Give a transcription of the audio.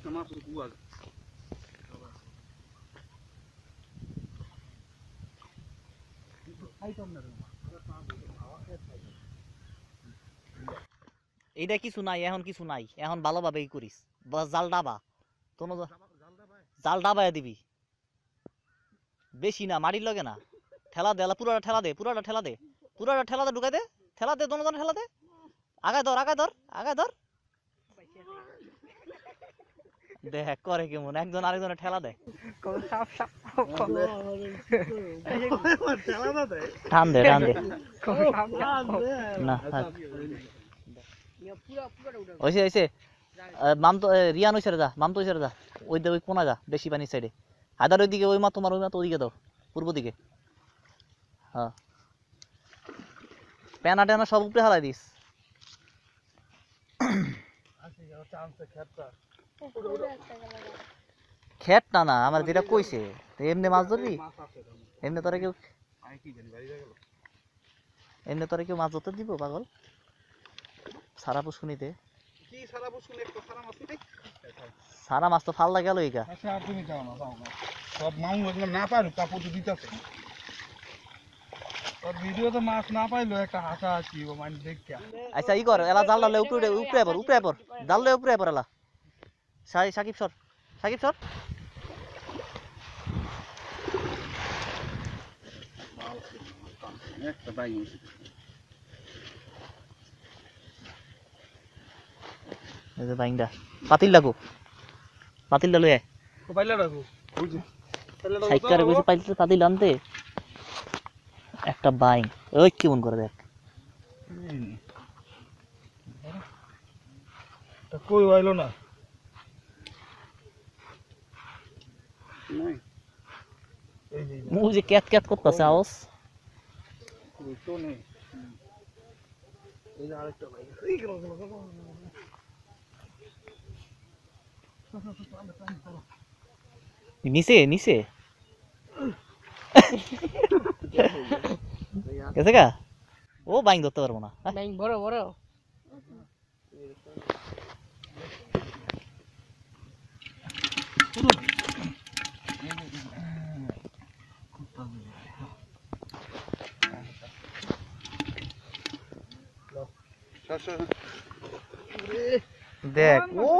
একটা মাছ গুয়া এইটা কিছু নাই এখন কিছু নাই এখন ভালোভাবেই করিস। জাল ডাবা। কোনো জাল ডাবায় দিবি। বেশি না মাটির লগে না। ঠেলা দে পুরোটা ঠেলা দে, পুরোটা ঠেলা দে। পুরোটা ঠেলা দে ঢুকাই দে। ঠেলা দে দোনো ঠেলা দে। আগায় ধর আগায় ধর আগায় ধর। দেখ করে কেমন? একজন আরেকজনের ঠেলা দে টান দে টান দে। না থাক। হয়েছে হয়েছে মাম তো এ, রিয়ান ওই যা মাম তো ওই যা। ওই ওই কোনা যা বেশি পানির সাইডে হায়দার ওইদিকে ওই মা তোমার ওই মা তো ওদিকে দাও পূর্ব দিকে। হ্যাঁ। প্যানা ট্যানা সব উপরে হালাই দিস। খেট না না আমার যেটা কইছে তো এমনি মাছ ধরবি? এমনি তোরা কেউ এমনি তোরা কেউ মাছ ধরতে দিব পাগল? সারা পুষ্কুনিতে সারা মাছ তো ফাল্লা গেল এইকা আচ্ছা সব মাউন না পারো কাপড় তো দিতেছে। ভিডিওতে মাছ না পাইলো একটা হাসা আছি ও মানে আচ্ছা ই কর এলা জাল ডালে উপরে উপরে পর উপরে পর জাল ডালে উপরে পর এলা। সাকিব সর সাকিব সর। একটা এই বাইংডা পাতিল লাগো পাতিল পাইলা সাইকারে কইছে পাতিল পাতিল আনতে। একটা বাইং ওই কেমন করে দেখ। তা কই হইল না? নাই এই যে ক্যাত ক্যাত করতেছে আওয়াজ তো নেই এই যে আরেকটা বাইং এই গেল গেল গেল নিচে নিচে। গেছে গা? ও বাইং ধরতে পারব না। হ্যাঁ? ব্যাংক বড়। দেখ ও!